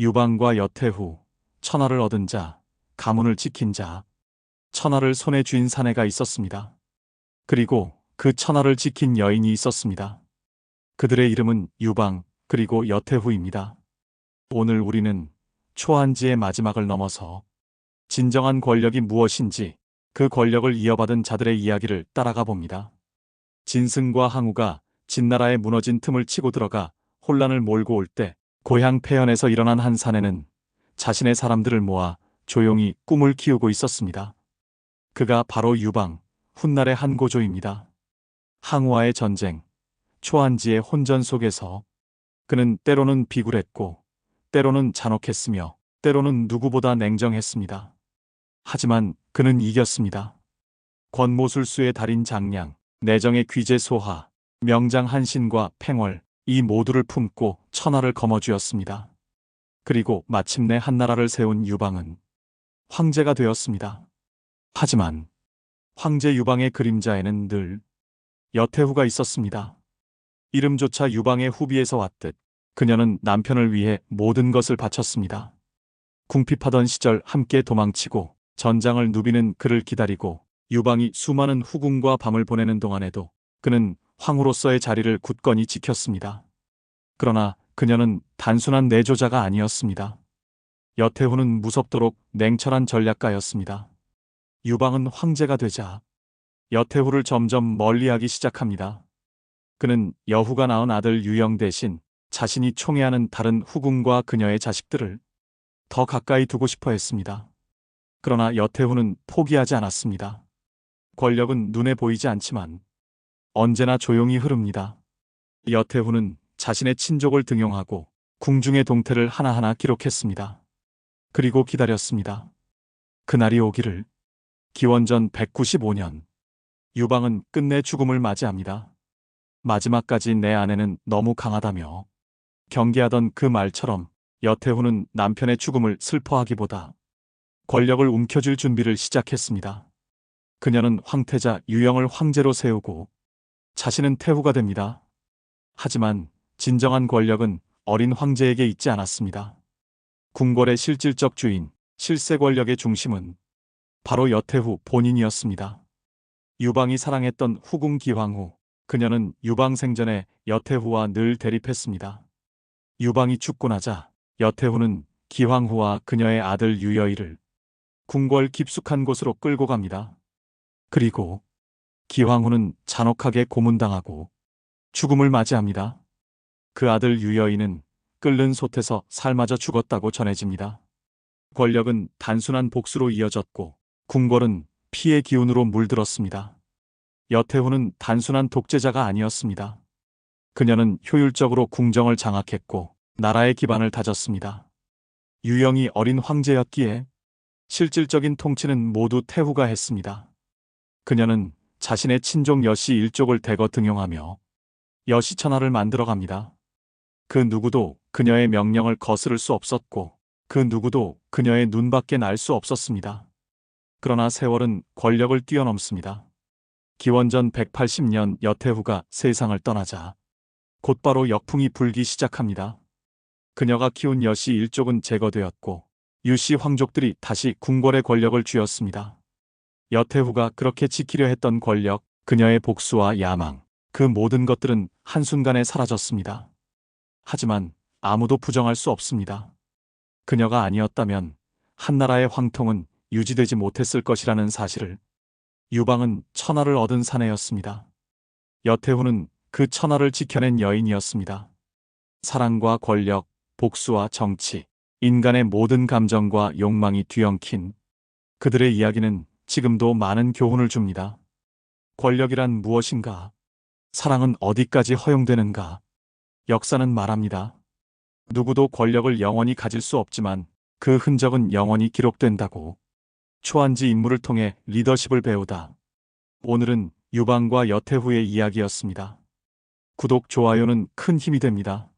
유방과 여태후, 천하를 얻은 자, 가문을 지킨 자, 천하를 손에 쥔 사내가 있었습니다. 그리고 그 천하를 지킨 여인이 있었습니다. 그들의 이름은 유방, 그리고 여태후입니다. 오늘 우리는 초한지의 마지막을 넘어서 진정한 권력이 무엇인지 그 권력을 이어받은 자들의 이야기를 따라가 봅니다. 진승과 항우가 진나라에 무너진 틈을 치고 들어가 혼란을 몰고 올 때 고향 폐연에서 일어난 한 사내는 자신의 사람들을 모아 조용히 꿈을 키우고 있었습니다. 그가 바로 유방, 훗날의 한 고조입니다. 항우와의 전쟁, 초한지의 혼전 속에서 그는 때로는 비굴했고 때로는 잔혹했으며 때로는 누구보다 냉정했습니다. 하지만 그는 이겼습니다. 권모술수의 달인 장량, 내정의 귀재 소하, 명장 한신과 팽월 이 모두를 품고 천하를 거머쥐었습니다. 그리고 마침내 한나라를 세운 유방은 황제가 되었습니다. 하지만 황제 유방의 그림자에는 늘 여태후가 있었습니다. 이름조차 유방의 후비에서 왔듯 그녀는 남편을 위해 모든 것을 바쳤습니다. 궁핍하던 시절 함께 도망치고 전장을 누비는 그를 기다리고 유방이 수많은 후궁과 밤을 보내는 동안에도 그는 황후로서의 자리를 굳건히 지켰습니다. 그러나 그녀는 단순한 내조자가 아니었습니다. 여태후는 무섭도록 냉철한 전략가였습니다. 유방은 황제가 되자 여태후를 점점 멀리하기 시작합니다. 그는 여후가 낳은 아들 유영 대신 자신이 총애하는 다른 후궁과 그녀의 자식들을 더 가까이 두고 싶어 했습니다. 그러나 여태후는 포기하지 않았습니다. 권력은 눈에 보이지 않지만 언제나 조용히 흐릅니다. 여태후는 자신의 친족을 등용하고 궁중의 동태를 하나하나 기록했습니다. 그리고 기다렸습니다. 그날이 오기를 기원전 195년 유방은 끝내 죽음을 맞이합니다. 마지막까지 내 아내는 너무 강하다며 경계하던 그 말처럼 여태후는 남편의 죽음을 슬퍼하기보다 권력을 움켜쥘 준비를 시작했습니다. 그녀는 황태자 유영을 황제로 세우고 자신은 태후가 됩니다. 하지만 진정한 권력은 어린 황제에게 있지 않았습니다. 궁궐의 실질적 주인, 실세 권력의 중심은 바로 여태후 본인이었습니다. 유방이 사랑했던 후궁 기황후, 그녀는 유방 생전에 여태후와 늘 대립했습니다. 유방이 죽고 나자 여태후는 기황후와 그녀의 아들 유여이를 궁궐 깊숙한 곳으로 끌고 갑니다. 그리고 기황후는 잔혹하게 고문당하고 죽음을 맞이합니다. 그 아들 유여이는 끓는 솥에서 삶아져 죽었다고 전해집니다. 권력은 단순한 복수로 이어졌고 궁궐은 피의 기운으로 물들었습니다. 여태후는 단순한 독재자가 아니었습니다. 그녀는 효율적으로 궁정을 장악했고 나라의 기반을 다졌습니다. 유영이 어린 황제였기에 실질적인 통치는 모두 태후가 했습니다. 그녀는 자신의 친족 여씨 일족을 대거 등용하며 여씨 천하를 만들어갑니다. 그 누구도 그녀의 명령을 거스를 수 없었고 그 누구도 그녀의 눈밖에 날 수 없었습니다. 그러나 세월은 권력을 뛰어넘습니다. 기원전 180년 여태후가 세상을 떠나자 곧바로 역풍이 불기 시작합니다. 그녀가 키운 여씨 일족은 제거되었고 유씨 황족들이 다시 궁궐의 권력을 쥐었습니다. 여태후가 그렇게 지키려 했던 권력, 그녀의 복수와 야망, 그 모든 것들은 한순간에 사라졌습니다. 하지만 아무도 부정할 수 없습니다. 그녀가 아니었다면 한나라의 황통은 유지되지 못했을 것이라는 사실을 유방은 천하를 얻은 사내였습니다. 여태후는 그 천하를 지켜낸 여인이었습니다. 사랑과 권력, 복수와 정치, 인간의 모든 감정과 욕망이 뒤엉킨 그들의 이야기는 지금도 많은 교훈을 줍니다. 권력이란 무엇인가? 사랑은 어디까지 허용되는가? 역사는 말합니다. 누구도 권력을 영원히 가질 수 없지만 그 흔적은 영원히 기록된다고. 초한지 인물을 통해 리더십을 배우다. 오늘은 유방과 여태후의 이야기였습니다. 구독, 좋아요는 큰 힘이 됩니다.